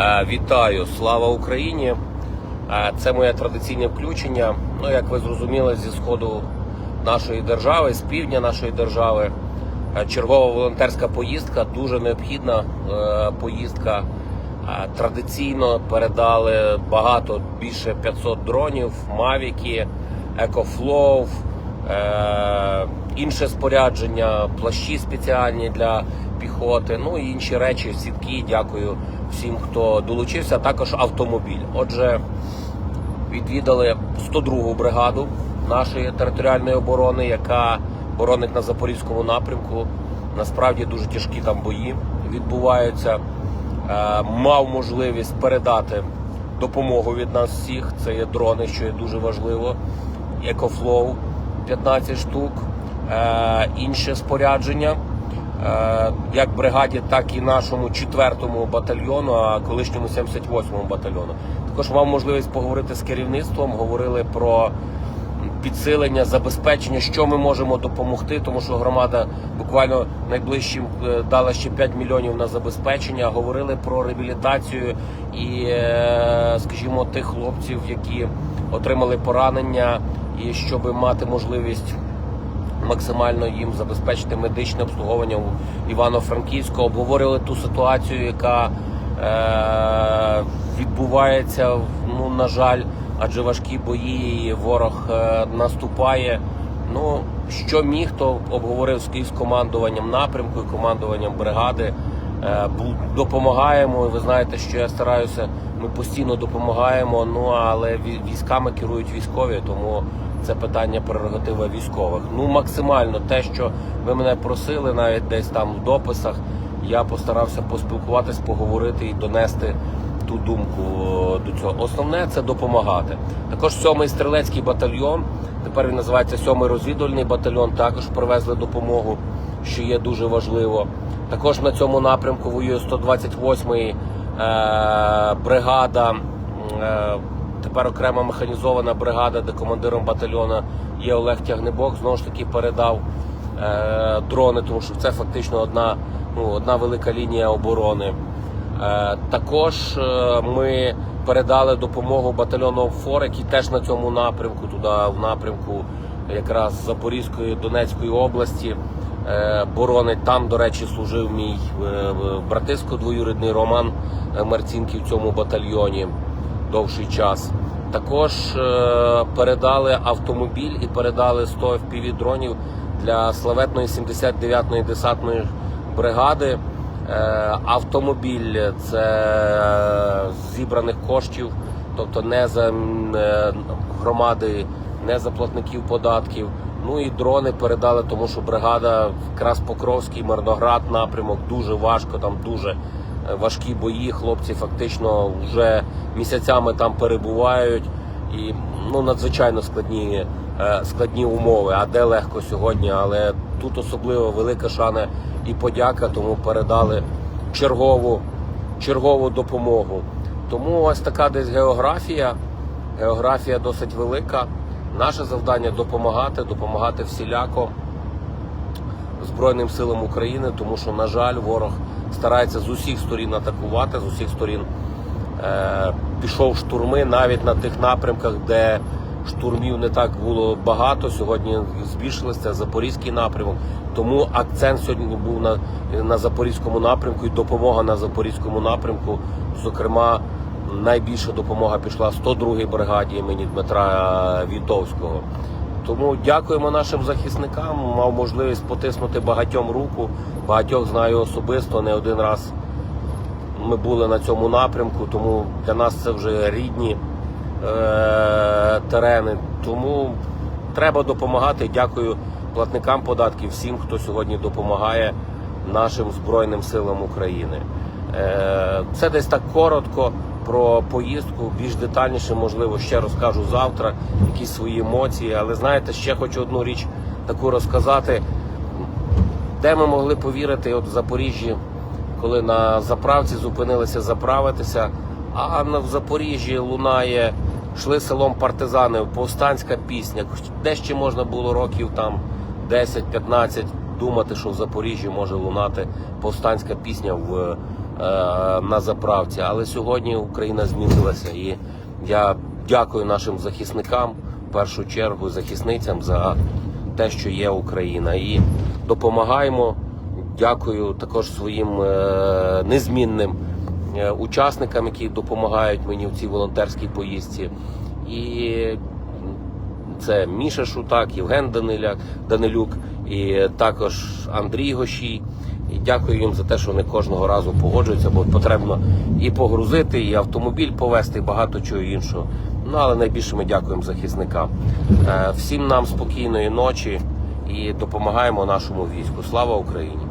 Е, Вітаю, слава Україні! Е, Це моє традиційне включення. Ну, як ви зрозуміли, зі сходу нашої держави, з півдня нашої держави. Е, Чергова волонтерська поїздка, дуже необхідна поїздка. Традиційно передали багато більше 500 дронів, мавіки, екофлоу, е, інше спорядження, плащі спеціальні для піхоти, ну і інші речі, сітки. Дякую всім, хто долучився. Також автомобіль. Отже, відвідали 102-гу бригаду нашої територіальної оборони, яка боронить на запорізькому напрямку. Насправді дуже тяжкі там бої відбуваються. Е, Мав можливість передати допомогу від нас всіх. Це є дрони, що є дуже важливо. Екофлоу 15 штук, е, інше спорядження. Е, Як бригаді, так і нашому 4-му батальйону, а колишньому 78-му батальйону. Також мав можливість поговорити з керівництвом, говорили про підсилення, забезпечення, що ми можемо допомогти, тому що громада буквально найближчим е, дала ще 5 мільйонів на забезпечення. Говорили про реабілітацію і, е, скажімо, тих хлопців, які отримали поранення, і щоб мати можливість максимально їм забезпечити медичне обслуговування у Івано-Франківську. Обговорили ту ситуацію, яка е, відбувається. Ну на жаль, адже важкі бої, ворог е, наступає. Ну що міг, то обговорив з з командуванням напрямку і командуванням бригади. Е, допомагаємо. Ви знаєте, що я стараюся. Ми постійно допомагаємо. Ну але військами керують військові, тому це питання прерогатива військових. Ну максимально те, що ви мене просили, навіть десь там в дописах. Я постарався поспілкуватись, поговорити і донести ту думку е, до цього. Основне це допомагати. Також сьомий стрілецький батальйон. Тепер він називається сьомий розвідувальний батальйон. Також привезли допомогу, що є дуже важливо. Також на цьому напрямку воює 128-й е, бригада. Е, тепер окрема механізована бригада, де командиром батальйону є Олег Тягнебок. Знову ж таки передав е, дрони, тому що це фактично одна, ну, одна велика лінія оборони. Е, також е, ми передали допомогу батальйону ФОР, який теж на цьому напрямку, туди в напрямку якраз Запорізької Донецької області. Е, боронить там, до речі, служив мій братисько двоюрідний Роман Марцінків в цьому батальйоні довший час. Також передали автомобіль і передали 100 FPV дронів для славетної 79-ї десантної бригади. Е, Автомобіль це зібраних коштів, тобто не за е, громади, не за платників податків. Ну і дрони передали, тому що бригада якраз Покровський, Мирноград напрямок дуже важко, там дуже е, важкі бої. Хлопці фактично вже місяцями там перебувають і ну надзвичайно складні, е, складні умови. А де легко сьогодні? Але тут особливо велика шана і подяка, тому передали чергову, чергову допомогу. Тому ось така десь географія. Географія досить велика. Наше завдання допомагати, допомагати всіляко Збройним силам України, тому що, на жаль, ворог старається з усіх сторін атакувати, з усіх сторін пішов штурми навіть на тих напрямках, де штурмів не так було багато. Сьогодні збільшилося Запорізький напрямок. Тому акцент сьогодні був на, на Запорізькому напрямку і допомога на Запорізькому напрямку. Зокрема, найбільша допомога пішла 102-й бригаді імені Дмитра Вітовського. Тому дякуємо нашим захисникам. Мав можливість потиснути багатьом руку. Багатьох знаю особисто, не один раз ми були на цьому напрямку, тому для нас це вже рідні е- терени. Тому треба допомагати. Дякую платникам податків, всім, хто сьогодні допомагає нашим Збройним силам України. Е, Це десь так коротко про поїздку. Більш детальніше, можливо, ще розкажу завтра, якісь свої емоції. Але знаєте, ще хочу одну річ таку розказати. Де ми могли повірити, от в Запоріжжі, коли на заправці зупинилися заправитися, а в Запоріжжі лунає, йшли селом партизани, повстанська пісня. Де ще можна було років там 10-15 думати, що в Запоріжжі може лунати повстанська пісня в на заправці. Але сьогодні Україна змінилася, і я дякую нашим захисникам, в першу чергу захисницям за те, що є Україна. І допомагаємо. Дякую також своїм е, незмінним е, учасникам, які допомагають мені в цій волонтерській поїздці. І це Міша Шутак, Євген Даниляк, Данилюк і також Андрій Гошій. І дякую їм за те, що вони кожного разу погоджуються, бо потрібно і погрузити, і автомобіль повезти, і багато чого іншого. Ну але найбільше ми дякуємо захисникам. Е, Всім нам спокійної ночі і допомагаємо нашому війську. Слава Україні!